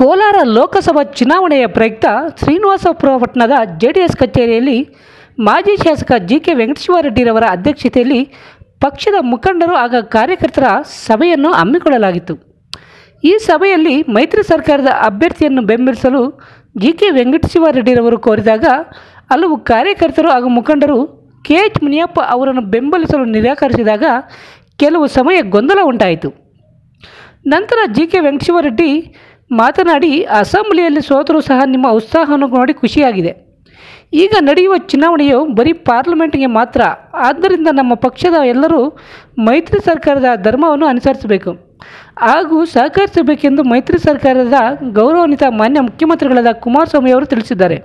ಕೋಲಾರ ಲೋಕಸಭಾ ಚುನಾವಣೆಯ ಪ್ರಯುಕ್ತ ಶ್ರೀನಿವಾಸಪುರ ಪಟ್ಟಣದ ಜೆ ಡಿ ಎಸ್ ಕಚೇರಿಯಲ್ಲಿ ಮಾಜಿ ಶಾಸಕ ಜಿ ಕೆ ವೆಂಕಟೇಶ್ವರರೆಡ್ಡಿರವರ ಅಧ್ಯಕ್ಷತೆಯಲ್ಲಿ ಪಕ್ಷದ ಮುಖಂಡರು ಆಗ ಕಾರ್ಯಕರ್ತರ ಸಭೆಯನ್ನು ಹಮ್ಮಿಕೊಳ್ಳಲಾಗಿತ್ತು. ಈ ಸಭೆಯಲ್ಲಿ ಮೈತ್ರಿ ಸರ್ಕಾರದ ಅಭ್ಯರ್ಥಿಯನ್ನು ಬೆಂಬಲಿಸಲು ಜಿ ಕೆ ವೆಂಕಟಶಿವರೆಡ್ಡಿರವರು ಕೋರಿದಾಗ ಹಲವು ಕಾರ್ಯಕರ್ತರು ಹಾಗೂ ಮುಖಂಡರು ಕೆ ಎಚ್ ಮುನಿಯಪ್ಪ ಅವರನ್ನು ಬೆಂಬಲಿಸಲು ನಿರಾಕರಿಸಿದಾಗ ಕೆಲವು ಸಮಯ ಗೊಂದಲ ಉಂಟಾಯಿತು. ನಂತರ ಜಿ ಕೆ ವೆಂಕಟೇಶ್ವರರೆಡ್ಡಿ ಮಾತನಾಡಿ, ಅಸೆಂಬ್ಲಿಯಲ್ಲಿ ಸೋತರೂ ಸಹ ನಿಮ್ಮ ಉತ್ಸಾಹವನ್ನು ನೋಡಿ ಖುಷಿಯಾಗಿದೆ. ಈಗ ನಡೆಯುವ ಚುನಾವಣೆಯು ಬರೀ ಪಾರ್ಲಿಮೆಂಟ್ಗೆ ಮಾತ್ರ. ಆದ್ದರಿಂದ ನಮ್ಮ ಪಕ್ಷದ ಎಲ್ಲರೂ ಮೈತ್ರಿ ಸರ್ಕಾರದ ಧರ್ಮವನ್ನು ಅನುಸರಿಸಬೇಕು. ಹಾಗೂ ಸಹಕರಿಸಬೇಕೆಂದು ಮೈತ್ರಿ ಸರ್ಕಾರದ ಗೌರವಾನ್ವಿತ ಮಾನ್ಯ ಮುಖ್ಯಮಂತ್ರಿಗಳಾದ ಕುಮಾರಸ್ವಾಮಿ ಅವರು ತಿಳಿಸಿದ್ದಾರೆ.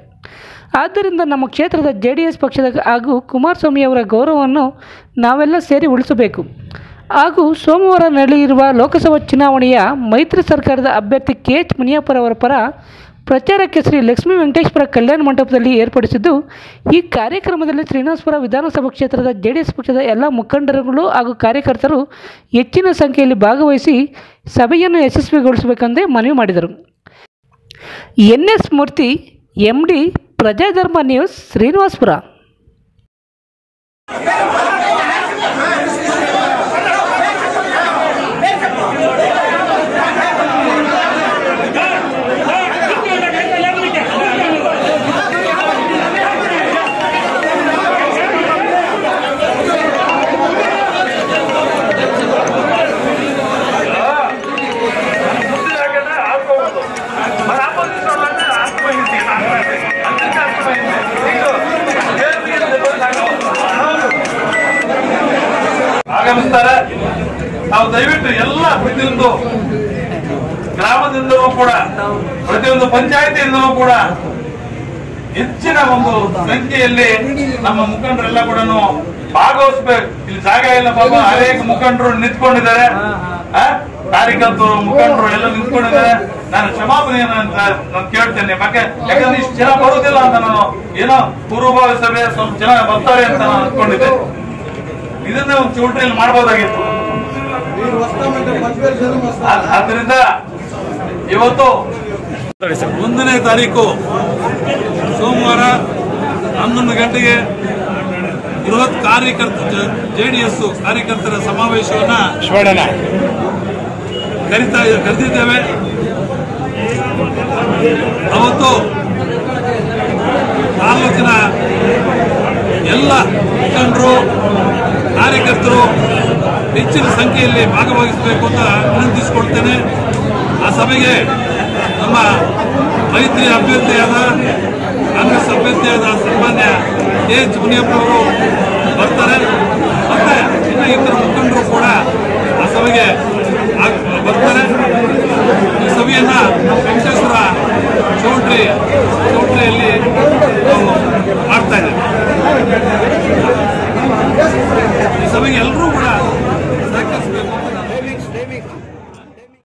ಆದ್ದರಿಂದ ನಮ್ಮ ಕ್ಷೇತ್ರದ ಜೆ ಡಿ ಎಸ್ ಪಕ್ಷದ ಹಾಗೂ ಕುಮಾರಸ್ವಾಮಿಯವರ ಗೌರವವನ್ನು ನಾವೆಲ್ಲ ಸೇರಿ ಉಳಿಸಬೇಕು. ಹಾಗೂ ಸೋಮವಾರ ನಡೆಯಲಿರುವ ಲೋಕಸಭಾ ಚುನಾವಣೆಯ ಮೈತ್ರಿ ಸರ್ಕಾರದ ಅಭ್ಯರ್ಥಿ ಕೆ ಎಚ್ ಮುನಿಯಪ್ಪರವರ ಪರ ಪ್ರಚಾರಕ್ಕೆ ಶ್ರೀ ಲಕ್ಷ್ಮೀ ವೆಂಕಟೇಶ್ವರ ಕಲ್ಯಾಣ ಮಂಟಪದಲ್ಲಿ ಏರ್ಪಡಿಸಿದ್ದು, ಈ ಕಾರ್ಯಕ್ರಮದಲ್ಲಿ ಶ್ರೀನಿವಾಸಪುರ ವಿಧಾನಸಭಾ ಕ್ಷೇತ್ರದ ಜೆ ಡಿ ಪಕ್ಷದ ಎಲ್ಲ ಮುಖಂಡರುಗಳು ಹಾಗೂ ಕಾರ್ಯಕರ್ತರು ಹೆಚ್ಚಿನ ಸಂಖ್ಯೆಯಲ್ಲಿ ಭಾಗವಹಿಸಿ ಸಭೆಯನ್ನು ಯಶಸ್ವಿಗೊಳಿಸಬೇಕೆಂದೇ ಮನವಿ ಮಾಡಿದರು. N S Murthy M D Prajadharma news, Srinivasapura. ಆಗಮಿಸ್ತಾರೆ ನಾವು ದಯವಿಟ್ಟು ಎಲ್ಲ ಪ್ರತಿಯೊಂದು ಗ್ರಾಮದಿಂದಲೂ ಕೂಡ, ಪ್ರತಿಯೊಂದು ಪಂಚಾಯತಿಯಿಂದಲೂ ಕೂಡ ಹೆಚ್ಚಿನ ಒಂದು ಸಂಖ್ಯೆಯಲ್ಲಿ ನಮ್ಮ ಮುಖಂಡರೆಲ್ಲ ಕೂಡ ಭಾಗವಹಿಸ್ಬೇಕು. ಇಲ್ಲಿ ಜಾಗ ಇಲ್ಲ ಪಾಪ, ಅನೇಕ ಮುಖಂಡರು ನಿಂತ್ಕೊಂಡಿದ್ದಾರೆ? ಕಾರ್ಯಕರ್ತರು, ಮುಖಂಡರು ಎಲ್ಲ ನಿಂತ್ಕೊಂಡಿದ್ದಾರೆ. ನಾನು ಅಂತ ನಾನು ಕೇಳ್ತೇನೆ. ಯಾಕೆ, ಯಾಕಂದ್ರೆ ಇಷ್ಟು ಜನ ಬರುವುದಿಲ್ಲ ಅಂತ ನಾನು ಏನೋ ಪೂರ್ವಭಾವಿ ಸಭೆ ಸ್ವಲ್ಪ ಜನ ಬರ್ತಾರೆ ಅಂತ ನಾನು ಅನ್ಕೊಂಡಿದ್ದೆ ಇದನ್ನ ಒಂದು ಚೌಟ್ರಿಯಲ್ಲಿ ಮಾಡಬಹುದಾಗಿತ್ತು ಆ- ಆದ್ರಿಂದ ಇವತ್ತು ಒಂದನೇ ತಾರೀಕು ಸೋಮವಾರ ಹನ್ನೊಂದು ಗಂಟೆಗೆ ಬೃಹತ್ ಕಾರ್ಯಕರ್ತ ಜೆಡಿಎಸ್ ಕಾರ್ಯಕರ್ತರ ಸಮಾವೇಶವನ್ನ ಕರಿತಾ ಕರೆದಿದ್ದೇವೆ. ಅವತ್ತು ತಾಲೂಕಿನ ಎಲ್ಲ ಮುಖಂಡರು ಹೆಚ್ಚಿನ ಸಂಖ್ಯೆಯಲ್ಲಿ ಭಾಗವಹಿಸಬೇಕು ಅಂತ ವಿನಂತಿಸಿಕೊಳ್ತೇನೆ. ಆ ಸಭೆಗೆ ನಮ್ಮ ಮೈತ್ರಿ ಅಭ್ಯರ್ಥಿಯಾದ, ಕಾಂಗ್ರೆಸ್ ಅಭ್ಯರ್ಥಿಯಾದ ಸನ್ಮಾನ್ಯ ಎಚ್ ಮುನಿಯಪ್ಪ ಅವರು ಬರ್ತಾರೆ. ಮತ್ತೆ ಇನ್ನು ಇತರ ಮುಖಂಡರು ಕೂಡ ಆ ಸಭೆಗೆ ಬರ್ತಾರೆ. ಈ ಸಭೆಯನ್ನ ವೆಂಕಟೇಶ್ವರ ಚೌಟ್ರಿ, ಚೌಟ್ರಿಯಲ್ಲಿ ಮಾಡ್ತಾ ಇದ್ದೇವೆ. ಈ ಸಭೆಗೆ ಎಲ್ಲರೂ ಕೂಡ ಸಹಕರಿಸಬೇಕು